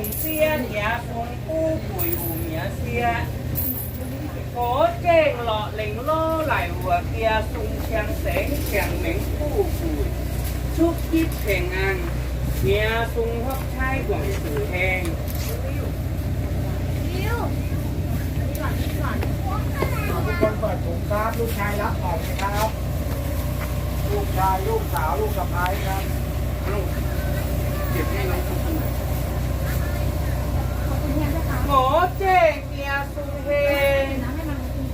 งเสียเหนียคงกู้ปุ๋ยหูเหนียเสียโคเจ้งหล่อเหลิงล่อไหลหัวเกียสุงเชียงแสงเฉียงเหม็งกู้ปุ๋ยชุบคิบเพ่งอันเมียสุงฮอกชายกว่างสื่อแหงทุกคนเปิดถุงครับลูกชายรับของนะครับ ลูกชายลูกสาวลูกสะพ้ายครับ quên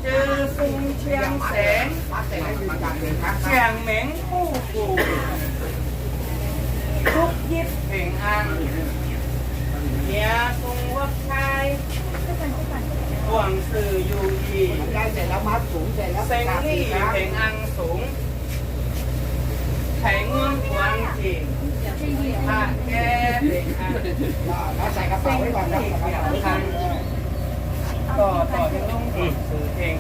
chư phung chiang sén chàng miễn ngu phù phúc nhiếp thiện an nhà cung quốc khai quảng sự dù gì sinh nghi thiện an xuống thấy nguồn của anh chị hạ kê thiện an sinh nghi thiện an ต่อต่อที่ต้องสื่อเพลง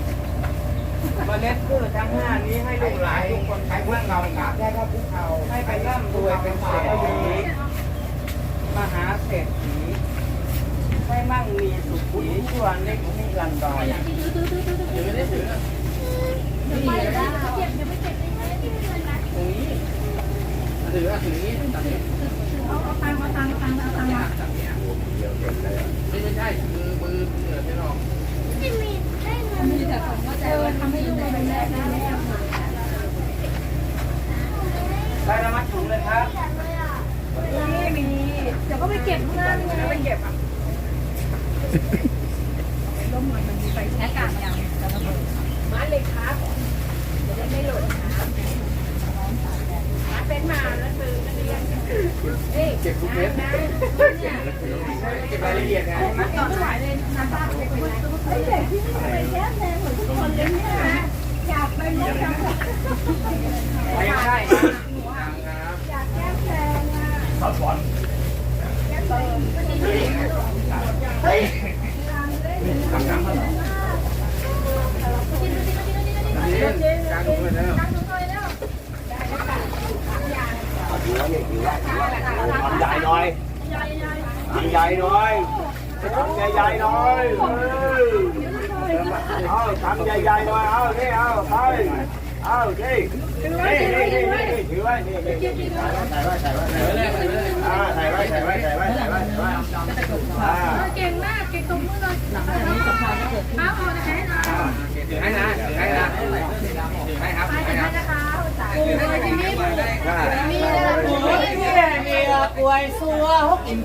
เมล็ดพืชทั้งห้านี้ให้ลูกหลานทุกคนใช้พวกเราหาได้ก็พวกเราให้ไปร่ำรวยเป็นเศรษฐีมหาเศรษฐีให้มั่งมีสุขีชั่วนิรันดรถืได้ถือไม่เก็บยังไม่เก็บไม่ได้ที่เงนนะถือนี้ถือเอาเอาตังเอาตังเอาตังเอาตังไม่ใช่ใช่นือไม่หรอก ใส่ละมัดถุงเลยครับเดี๋ยวก็ไปเก็บข้างหน้นไงไปเก็บอะลมมันมีไฟแช็กอะยังจะระเบิดมาเลยครับจะได้ไม่หล่นครับมาเป็นมาแล้วตื่นกันเรียนเอ้ยเก็บทุกเม็ดนะเนี่ยเก็บรายละเอียดไมาต่อไม่ไหวเลยนะป้าเด็กที่นี่ไปแย้มแทนเหมือนทุกคนเลยเนี่ยอยากไปเล่นจังไม่ใช่ nữa đi chịu ra chịu ra nằm dài rồi nằm dài rồi nằm dài dài rồi ờ nằm dài dài rồi ờ đi ờ thôi ờ đi đi đi đi đi chịu ra đi đi đi thầy ơi thầy ơi à thầy ơi thầy ơi thầy ơi thầy ơi à kiềng má kiềng tung nó lên áo thôi nó thế thôi kiềng hay nè kiềng hay nè kiềng hay hả kiềng hay hả ก่งมากเก่งตรงมือเลยเอาเอาจะให้นะ ถือให้นะถือให้นะถือให้ครับ ไป ถือให้ จะให้ นะ นะคะปูเลยที่นี่ปูมีอะไร โอ้ยเนี่ยเมียกวยซัวฮกอิน